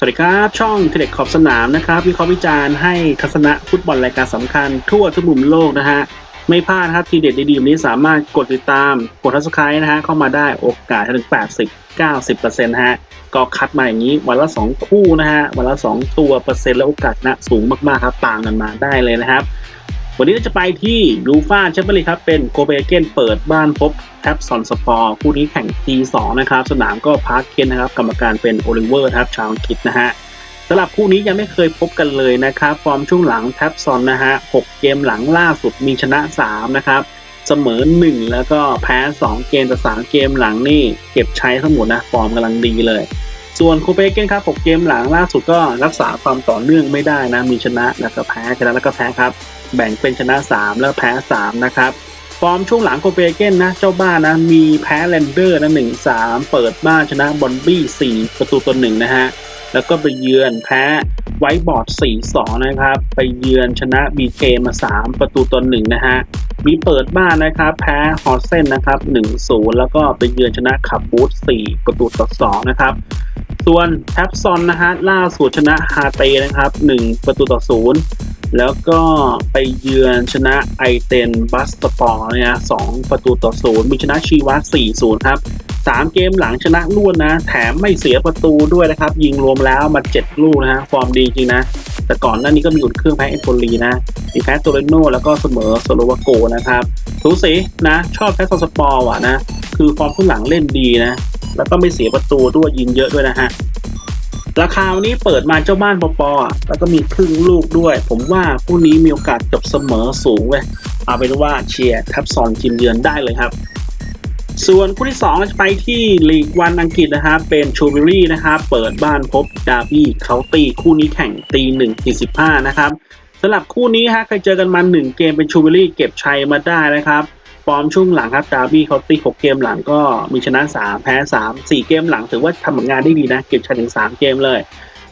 สวัสดีครับ ช่องเทเด็กขอบสนามนะครับวิเคราะห์วิจารณ์ให้ทัศนะฟุตบอลรายการสำคัญทั่วทุกมุมโลกนะฮะ ไม่พลาดครับทีเด็ดดีๆนี้สามารถกดติดตาม กดทัสไครต์นะฮะ เข้ามาได้โอกาสถึง 80 90%นะฮะ ก็คัดมาอย่างนี้วันละ 2 คู่นะฮะ วันละ 2 ตัวเปอร์เซ็นต์และโอกาสนะสูงมากๆครับตามกันมาได้เลยนะครับ วันนี้เราจะไปที่ยูฟ่าแชมเปี้ยนลีกครับ เป็นโคเปนเกนเปิดบ้านพบแทปซอนสปอร์คู่นี้แข่งทีสองนะครับ สนามก็พาร์คเคนนะครับ กรรมการเป็นโอลิเวอร์ครับชาวอังกฤษนะฮะสำหรับคู่นี้ยังไม่เคยพบกันเลยนะครับ ฟอร์มช่วงหลังแทปซอนนะฮะ6เกมหลังล่าสุดมีชนะ 3 นะครับ เสมอ 1 แล้วก็แพ้ 2 เกมแต่3เกมหลังนี่เก็บใช้ทั้งหมดนะฟอร์มกำลังดีเลย ส่วนโคเปนเฮเกนครับ 6 เกมหลังล่าสุดก็รักษาความต่อเนื่องไม่ได้นะมีชนะแล้วก็แพ้ชนะแล้วก็แพ้ครับ แบ่งเป็นชนะ 3 แล้วแพ้ 3 นะครับ ฟอร์มช่วงหลังโคเปนเฮเกนนะเจ้าบ้านนะ มีแพ้แลนเดอร์นะ1 3เปิดบ้านชนะบอลบี้4ประตูต่อ1นะฮะ แล้วก็ไปเยือนแพ้ไวท์บอร์ด4-2นะครับ ไปเยือนชนะ BK มา3ประตูต่อ1นะฮะมีเปิดบ้านนะครับ แพ้ฮอร์เซนนะครับ1-0แล้วก็ไปเยือนชนะขับบูธ4ประตูต่อ2นะครับส่วนแท็บซอนนะฮะล่าสุดชนะฮาเตนะครับ 1 ประตูต่อ 0 แล้วก็ไปเยือนชนะไอเทนบัสตปอร์เนี่ยสองประตูต่อ0มีชนะชีวัต4-0ครับ3เกมหลังชนะรวดนะ แถมไม่เสียประตูด้วยนะครับ ยิงรวมแล้วมา7ลูกนะฮะฟอร์มดีจริงนะ แต่ก่อนหน้านี้ก็มีอุ่นเครื่องแพ้เอโปลีนะมีแพ้โตเรโนแล้วก็เสมอโซโลวาโกนะครับสูสีนะ ชอบแพ้ซอสปอร์ว่ะนะ คือฟอร์มข้างหลังเล่นดีนะ แล้วก็ไม่เสียประตูด้วยยิงเยอะด้วยนะฮะ ราคาวันนี้เปิดมาเจ้าบ้านปอปอแล้วก็มีครึ่งลูกด้วย ผมว่าคู่นี้มีโอกาสจบเสมอสูงเว้ยเอาเป็นว่าเชียร์ทับซอนทีมเยือนได้เลยครับ ส่วนคู่ที่2เราจะไปที่ลีกวันอังกฤษนะครับเป็นชูบิรี่นะครับเปิดบ้านพบดาร์บี้เขาตีคู่นี้แข่งตีหนึ่งตีสิบห้านะครับสำหรับคู่นี้ฮะเคยเจอกันมา1เกมเป็นชูบิรี่เก็บชัยมาได้นะครับ ฟอร์มช่วงหลังครับดาร์บี้เขาตี6เกมหลังก็มีชนะ3แพ้3 4เกมหลังถือว่าทำผลงานได้ดีนะ เก็บชัยถึง3เกมเลย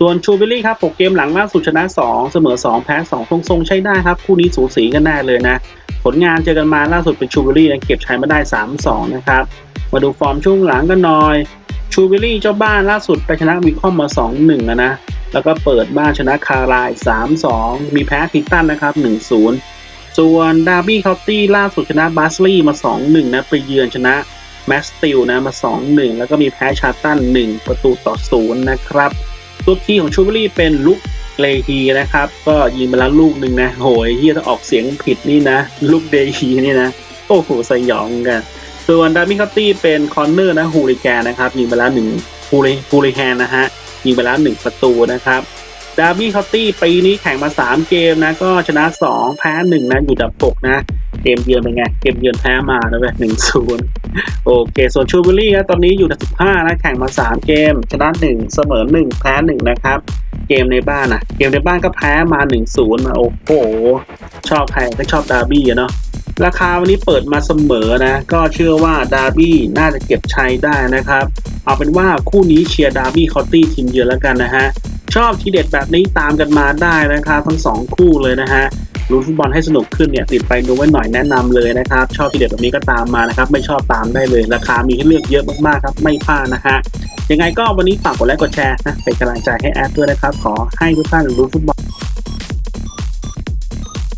ส่วนชูบิลลี่ครับ6เกมหลังล่าสุดชนะ2เสมอ2แพ้2ทรงทรงๆใช้ได้ครับ คู่นี้สูสีกันแน่เลยนะ ผลงานเจอกันมาล่าสุดเป็นชูบิลลี่เก็บชัยมาได้3-2นะครับมาดูฟอร์มช่วงหลังกันหน่อยชูบิลลี่เจ้าบ้านล่าสุดไปชนะวิคอมมา2-1นะนะแล้วก็เปิดบ้านชนะคาราย3-2มีแพ้ทิตันนะครับ1-0 ส่วนดาร์บี้เคาน์ตี้ล่าสุดชนะบาสลีย์มา 2-1 นะ ไปเยือนชนะแมสติลนะมา 2-1 แล้วก็มีแพ้ชาตัน 1 ประตูต่อ 0 นะครับ ตัวคีย์ของชูเบอรี่เป็นลุกเลฮีนะครับ ก็ยิงไปแล้วลูกหนึ่งนะ โหยเฮียถ้าออกเสียงผิดนี่นะลูกเดฮีนี่นะ โอ้โหสยองกัน ส่วนดาร์บี้เคาน์ตี้เป็นคอนเนอร์นะฮูริแกนนะครับ ยิงไปแล้วหนึ่งฮูริฮูริแฮนนะฮะยิงไปแล้วหนึ่งประตูนะครับ ดาร์บี้คาน์ตี้ปีนี้แข่งมา 3 เกมนะ ก็ชนะ 2 แพ้ 1 นะ อยู่ดับ 6 นะ เกมเยือนเป็นไง เกมเยือนแพ้มาแล้วแบบหนึ่งศูนย์โอเค ส่วนชูบอรี่นะตอนนี้อยู่ดับ 15 นะ แข่งมา 3 เกม ชนะ 1 เสมอ 1 แพ้ 1 นะครับ เกมในบ้านนะเกมในบ้านก็แพ้มา 1-0มาโอ้โห ชอบใครก็ชอบดาร์บี้เนาะราคาวันนี้เปิดมาเสมอนะ ก็เชื่อว่าดาร์บี้น่าจะเก็บชัยได้นะครับ เอาเป็นว่าคู่นี้เชียร์ดาร์บี้คอตตี้ทีมเยือนแล้วกันนะฮะ ชอบทีเด็ดแบบนี้ตามกันมาได้นะครับ ทั้งสองคู่เลยนะฮะลุ้นฟุตบอลให้สนุกขึ้นเนี่ยติดไปดูไว้หน่อยแนะนำเลยนะครับ ชอบทีเด็ดแบบนี้ก็ตามมานะครับ ไม่ชอบตามได้เลย ราคามีให้เลือกเยอะมากๆครับ ไม่พลาดนะฮะยังไงก็วันนี้ฝากกดไลค์กดแชร์นะเป็นกำลังใจให้แอดด้วยนะครับ ขอให้ทุกท่านลุ้นฟุตบอล